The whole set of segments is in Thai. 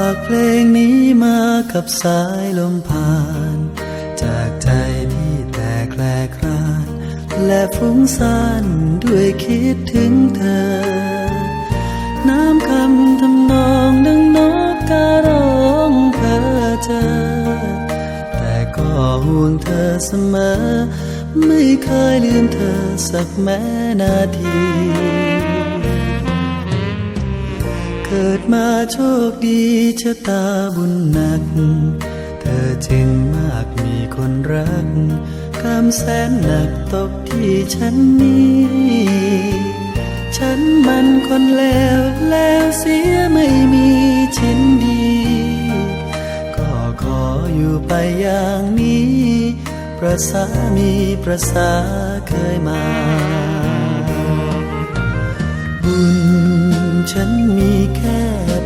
ากเพลงนี้มากับสายลมผ่าน จากใจที่แตกแคลคลาน และฟุ้งซ่านด้วยคิดถึงเธอ น้ำคำทำนองดังนกการ้องเพ้อเจอ แต่ก็ห่วงเธอเสมอ ไม่เคยลืมเธอสักแม้นาที กิดมาโชคดีชะตาบุญหนัก เธอจึงมากมีคนรักกำแสนหนักตกที่ฉันนี้ ฉันมันคนแล้วแล้วเสียไม่มีชิ้นดี ก็ขออยู่ไปอย่างนี้ประสามีประสาเคยมาบุญ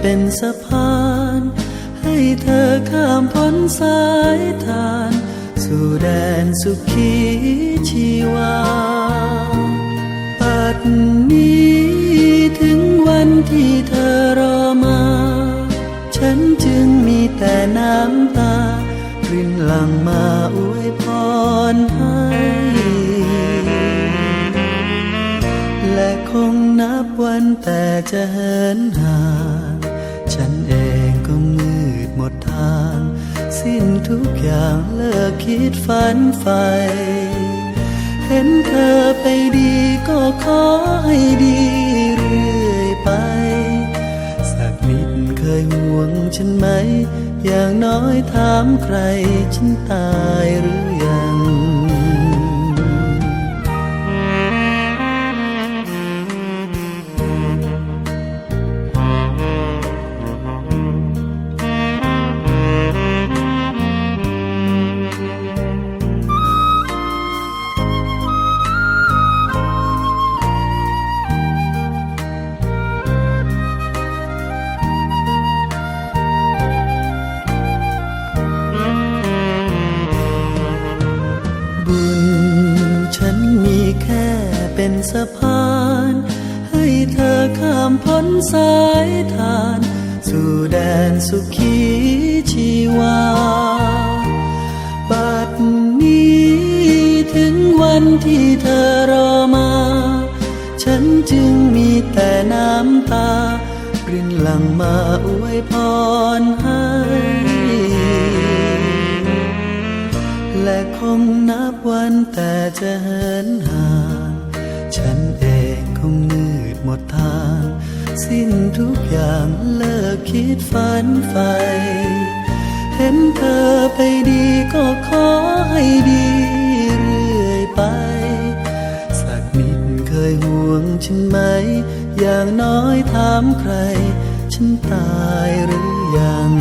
เป็นสะพาน ให้เธอข้ามพ้นสายทาน สู่แดนสุขีชีวาปัดนี้ถึงวันที่เธอรอมา ฉันจึงมีแต่น้ำตารินหลังมาอวยพรให้และคงนับวันแต่จะเหินห่าง ฉันเองก็มืดหมดทาง สิ้นทุกอย่างเลิกคิดฝันใฝ่เห็นเธอไปดีก็ขอให้ดีเรื่อยไป สักนิดเคยห่วงฉันไหม อย่างน้อยถามใครฉันตาย พ้นสายทาน สู่แดนสุขีชีวา บัดนี้ถึงวันที่เธอรอมา ฉันจึงมีแต่น้ำตา รินหลังมาอวยพรให้ และคงนับวันแต่จะเหินห่าง ฉันเอง สิ้นทุกอย่างเลิกคิดฝันใฝ่เห็นเธอไปดีก็ขอให้ดีเรื่อยไป สักนิดเคยห่วงฉันไหม อย่างน้อยถามใคร ฉันตายหรือยัง